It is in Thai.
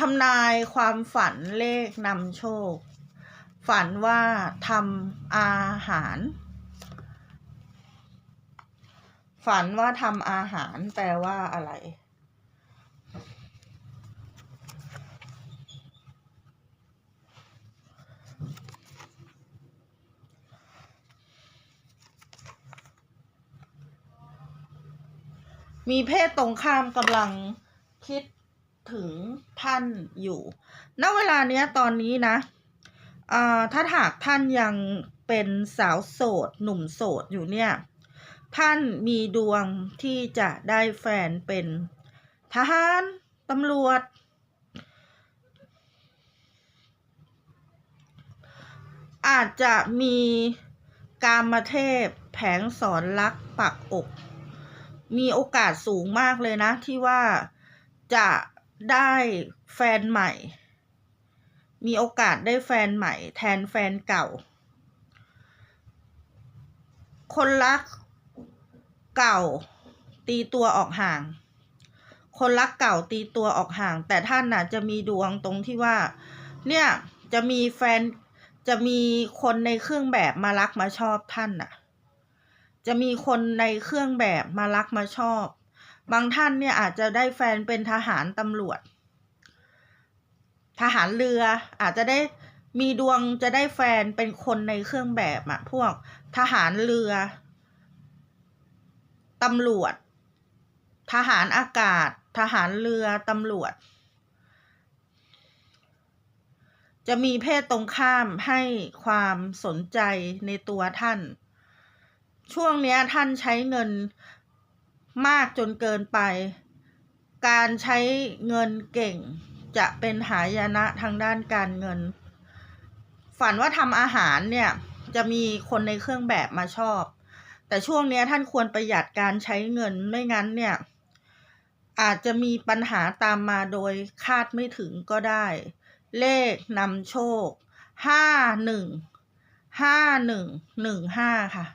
ทำนายความฝันเลขนำโชค ฝันว่าทำอาหาร ฝันว่าทำอาหารแปลว่าอะไร มีเพศตรงข้ามกำลังคิด ถึงท่านอยู่ ณ เวลาเนี้ยตอนนี้นะอ่าถ้าหากท่านยังเป็นสาวโสด หนุ่มโสดอยู่เนี่ย ท่านมีดวงที่จะได้แฟนเป็นทหาร ตำรวจ อาจจะมีกามเทพแผงสอนรักปักอก มีโอกาสสูงมากเลยนะที่ว่าจะ ได้แฟนใหม่ มีโอกาสได้แฟนใหม่ แทนแฟนเก่า คนรักเก่า ตีตัวออกห่าง คนรักเก่าตีตัวออกห่าง แต่ท่านน่ะจะมีดวงตรงที่ว่า เนี่ยจะมีแฟนจะมีคนในเครื่องแบบมารักมาชอบท่านน่ะ จะมีคนในเครื่องแบบมารักมาชอบ บางท่านเนี่ยอาจจะได้แฟนเป็นทหารตำรวจ ทหารเรืออาจจะได้มีดวงจะได้แฟนเป็นคนในเครื่องแบบอะพวกทหารเรือตำรวจ ทหารอากาศ ทหารเรือ ตำรวจ จะมีเพศตรงข้ามให้ความสนใจในตัวท่าน ช่วงนี้ท่านใช้เงิน มากจนเกินไป การใช้เงินเก่ง จะเป็นหายนะทางด้านการเงิน ฝันว่าทำอาหารเนี่ยจะมีคนในเครื่องแบบมาชอบ แต่ช่วงนี้ท่านควรประหยัดการใช้เงินไม่งั้นเนี่ย อาจจะมีปัญหาตามมาโดยคาดไม่ถึงก็ได้ เลขนำโชค ห้าหนึ่ง ห้าหนึ่ง หนึ่งห้าค่ะ